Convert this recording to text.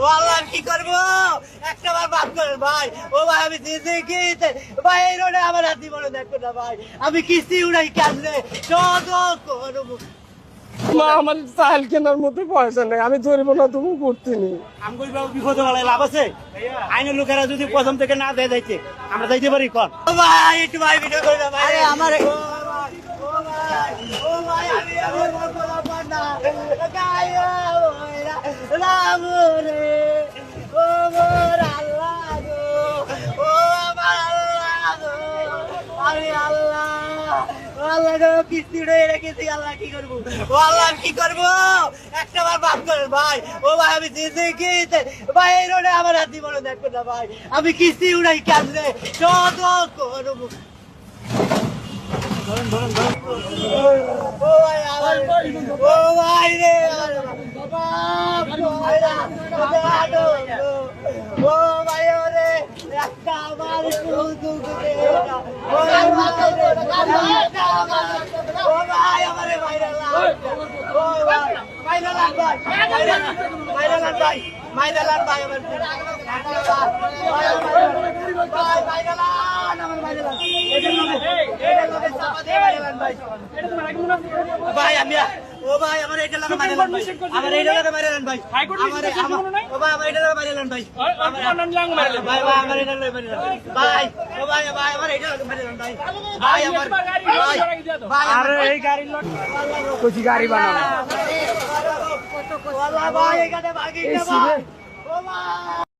ও আল্লাহ কি করব? একটা বার করেন ভাই। ও ভাই আমি দিদি ভাই এই রোডে আমার হাতি বলে দেখো না ভাই। আমি কিস্তি উড়াই কাঁদলে শত করব। মা আমার চাল কেনার মতো পয়সা নেই। আমি ধরব না তুমি করতে নি আমগুলি বাবু বিপদে বেলায় লাভ আছে? আইনের লোকেরা যদি প্রথম থেকে না দেয় যাইতে। আমরা যাইতে পারি কর। ও ভাই একটু ভাই ভিডিও করে না ভাই। আমার ও ভাই ও ভাই আমি আমি বলব না গায়া রাম রে ও মোর আল্লাহ গো ও আমার আল্লাহ গো আমি আল্লাহ আল্লাহ গো, কিস্তি উড়ে রেখেছি, আল্লাহ কি করব? ও আল্লাহ কি করব? একটা বার বাপ করেন ভাই, ও ভাই, আমি দিদি কি ভাই, এই রোডে আমার হাতি বলে দেখো না ভাই, আমি কিস্তি উড়াই কাঁদলে শত করব। ও ভাই ও ভাই রে একটা আমার শুধু দে না। ও ভাই রে, একটা আমার- ও ভাই আমারে লাগবে, ভাই আমার ভাই, ভাই, ভাইরা লাগ, আমার ভাইরা লাগ। এটার লগে- এটার লগে চাপা দিয়ে ভাইরা লাগ, ভাই। ভাই আমি ও ভাই আমার এটা লাগা মারে লান ভাই। আমার এটা লাগা মারে লান ভাই। আমার আমার- ও ভাই আমার এটা লাগা মারে লান ভাই। ভাই। ভাই আমার এটা লাগা মারে লান ভাই। ও ভাই ভাই আমার এটা লাগা মারে লান ভাই। ভাই আমার ভাই ভাই আরে এই গাড়ির লোক। কইছি গাড়ি বানাবো ভাই ভাই এখানে ভাগি ভাই ও ভাই।